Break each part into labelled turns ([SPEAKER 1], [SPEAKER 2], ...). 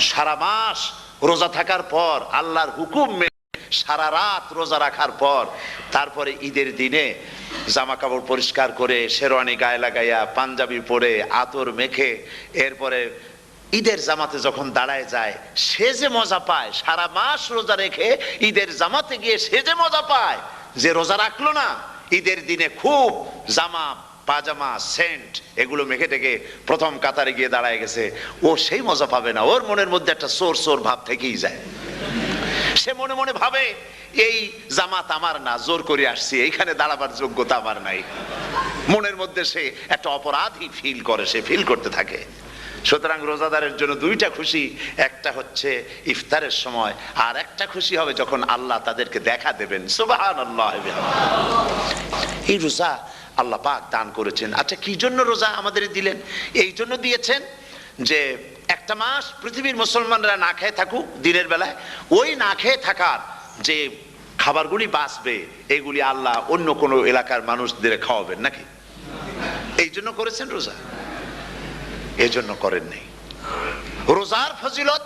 [SPEAKER 1] সারা মাস রোজা থাকার পর আল্লাহর হুকুম সারা রাত রোজা রাখার পর তারপরে ঈদের দিনে জামা কাপড় পরিষ্কার করে শেরওয়ানি গায়ে লাগাইয়া পাঞ্জাবি পরে আতর মেখে এরপরে ঈদের জামাতে যখন দাঁড়ায় যায়, সে যে মজা পায়, সারা মাস রোজা রেখে ঈদের জামাতে গিয়ে সে যে মজা পায়, যে রোজা রাখল না, ঈদের দিনে খুব জামা পাজামা, সেন্ট, এগুলো মেখে টেকে প্রথম কাতারে গিয়ে দাঁড়ায় গেছে। ও সেই মজা পাবে না, ওর মনের মধ্যে একটা সোর সোর ভাব থেকেই যায়। সে মনে মনে ভাবে, এই জামাত আমার না, জোর করে আসছি, এইখানে দাঁড়াবার যোগ্যতা আমার নাই। মনের মধ্যে সে একটা অপরাধী ফিল করে, সে ফিল করতে থাকে। সুতরাং রোজাদারের জন্য দুইটা খুশি, একটা হচ্ছে ইফতারের সময়, আর একটা খুশি হবে যখন আল্লাহ তাদেরকে দেখা দেবেন। আল্লাহ এই রোজা আল্লাহ পাক দান করেছেন। আচ্ছা কি জন্য রোজা আমাদের দিলেন? এই জন্য দিয়েছেন যে একটা মাস পৃথিবীর মুসলমানরা না খেয়ে থাকুক দিনের বেলায়। ওই না খেয়ে থাকার যে খাবারগুলি বাঁচবে, এগুলি আল্লাহ অন্য কোনো এলাকার মানুষদের খাওয়াবেন নাকি? এই জন্য করেছেন রোজা। এই জন্য করেন নেই। রোজার ফজিলত,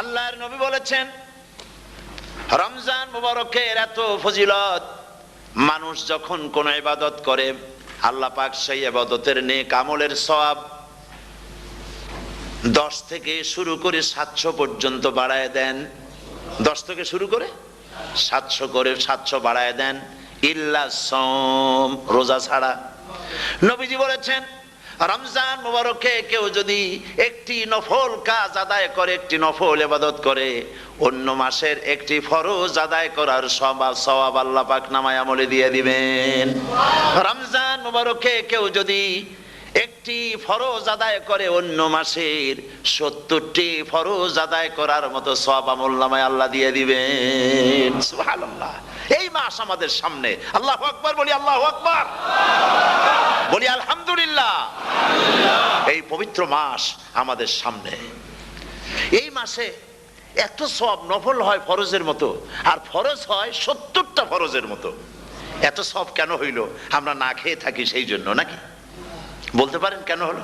[SPEAKER 1] আল্লাহর নবী বলেছেন, রমজান মুবারকের এত ফজিলত মানুষ যখন কোন ইবাদত করে, আল্লাহ পাক সেই ইবাদতের নেক কামলের সব দশ থেকে শুরু করে সাতশো পর্যন্ত বাড়ায় দেন। দশ থেকে শুরু করে সাতশো করে, সাতশো বাড়ায় দেন। ইল্লা সম রোজা ছাড়া। নবীজি বলেছেন রমজান মুবারকে কেউ যদি একটি নফল কাজ আদায় করে, একটি নফল এবাদত করে, অন্য মাসের একটি ফরজ আদায় করার সবাব সবাব আল্লাহ পাক নামায় আমলে দিয়ে দিবেন। রমজান মুবারকে কেউ যদি একটি ফরজ আদায় করে, অন্য মাসের সত্তরটি ফরজ আদায় করার মতো সব আমল নামায় আল্লাহ দিয়ে দিবেন। সুবহানাল্লাহ। মাস আমাদের সামনে। আল্লাহ আকবার বলি, আল্লাহ আকবার। বলি, আলহামদুলিল্লাহ। এই পবিত্র মাস আমাদের সামনে। এই মাসে এত সব নফল হয় ফরজের মতো, আর ফরজ হয় সত্তরটা ফরজের মতো। এত সব কেন হইল? আমরা না খেয়ে থাকি সেই জন্য, নাকি? বলতে পারেন কেন হলো?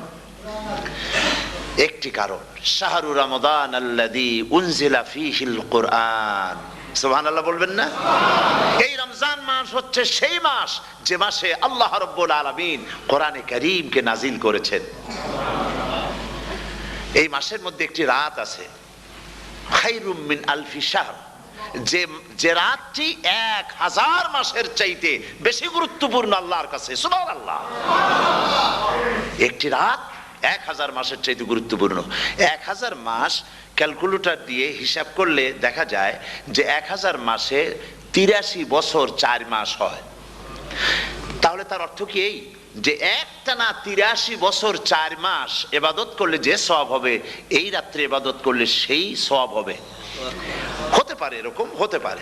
[SPEAKER 1] একটি কারণ, শাহরু রমদান আল্লাদি উনজিলা ফিহিল কোরআন। সুবহানাল্লাহ বলবেন না? এই রমজান মাস হচ্ছে সেই মাস যে মাসে আল্লাহ রব্বুল আলামিন কোরআনে করিমকে নাজিল করেছেন। এই মাসের মধ্যে একটি রাত আছে। যে যে রাতটি এক হাজার মাসের চাইতে বেশি গুরুত্বপূর্ণ আল্লাহর কাছে। সুবহানাল্লাহ। একটি রাত এক হাজার মাসের চাইতে গুরুত্বপূর্ণ। এক হাজার মাস ক্যালকুলেটর দিয়ে হিসাব করলে দেখা যায় যে এক হাজার মাসে তিরাশি বছর চার মাস হয়। তাহলে তার অর্থ কি এই? যে একটানা তিরাশি বছর চার মাস এবাদত করলে যে সব হবে, এই রাত্রে এবাদত করলে সেই সব হবে। হতে পারে, এরকম হতে পারে।